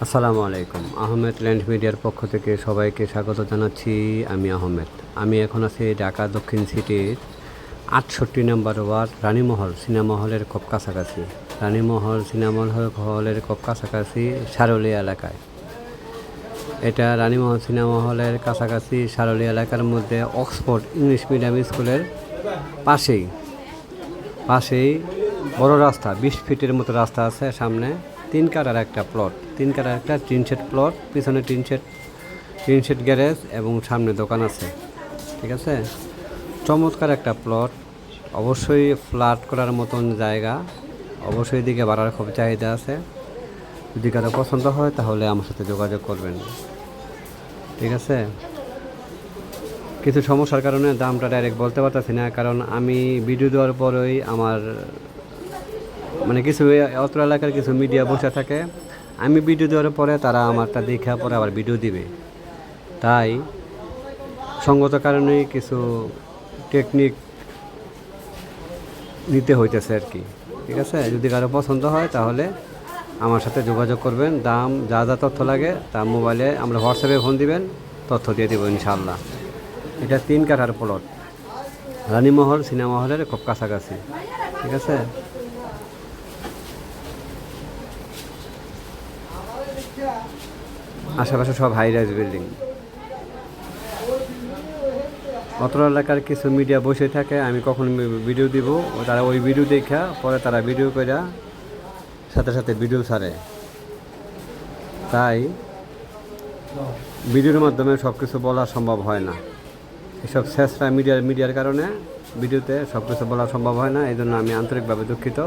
আসসালামু আলাইকুম। আহমেদ ল্যান্ড মিডিয়ার পক্ষ থেকে সবাইকে স্বাগত জানাচ্ছি। আমি আহমেদ। আমি এখন আছি ঢাকা দক্ষিণ সিটির আটষট্টি নম্বর ওয়ার্ড রানীমহল সিনেমা হলের খুব কাছাকাছি। রানীমহল সিনেমা হল- হলের খুব কাছাকাছি সারুলিয়া এলাকায়। এটা রানীমহল সিনেমা হলের কাছাকাছি সারুলি এলাকার মধ্যে অক্সফোর্ড ইংলিশ মিডিয়াম স্কুলের পাশেই। পাশেই বড় রাস্তা, বিশ ফিটের মতো রাস্তা আছে সামনে। তিন কাটার একটা প্লট তিন কাটার একটা টিন প্লট পিছনে tin shed tin shed garage এবং সামনে দোকান আছে, ঠিক আছে? চমৎকার একটা প্লট অবশ্যই ফ্ল্যাট করার মতন জায়গা, অবশ্যই দিকে বাড়ার খুব চাহিদা আছে। যদি কারও পছন্দ হয় তাহলে আমার সাথে যোগাযোগ করবেন, ঠিক আছে? কিছু সমস্যার কারণে দামটা ডাইরেক্ট বলতে পারতেছি না, কারণ আমি ভিডিও দেওয়ার পরেই আমার মানে কিছু অত্র এলাকার কিছু মিডিয়া বসে থাকে। আমি ভিডিও দেওয়ার পরে তারা আমারটা দেখা পরে আবার ভিডিও দিবে। তাই সঙ্গত কারণেই কিছু টেকনিক নিতে হইতেছে আর কি। ঠিক আছে? যদি কারও পছন্দ হয় তাহলে আমার সাথে যোগাযোগ করবেন। দাম যা যা তথ্য লাগে তা মোবাইলে আমরা হোয়াটসঅ্যাপে ফোন দিবেন, তথ্য দিয়ে দেবো ইনশাল্লাহ এটা তিন কাঠার প্লট রানীমহল, সিনেমা হলের খুব কাছাকাছি। ঠিক আছে? আশেপাশে সব হাই রাইজ বিল্ডিং অত্র এলাকার কিছু মিডিয়া বসে থাকে, আমি কখন ভিডিও দিব, তারা ওই ভিডিও দেখা, পরে তারা ভিডিও করে সাথে সাথে ভিডিও ছাড়ে। তাই ভিডিওর মাধ্যমে সব কিছু বলা সম্ভব হয় না। এসব শেষরা মিডিয়ার মিডিয়ার কারণে ভিডিওতে সব কিছু বলা সম্ভব হয় না এই জন্য আমি আন্তরিকভাবে দুঃখিত।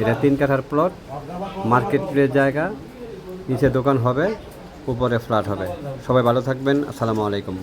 এটা তিন কাঠার প্লট মার্কেট প্লেস জায়গা। নিচে দোকান হবে উপরে ফ্ল্যাট হবে। সবাই ভালো থাকবেন আসসালামু আলাইকুম।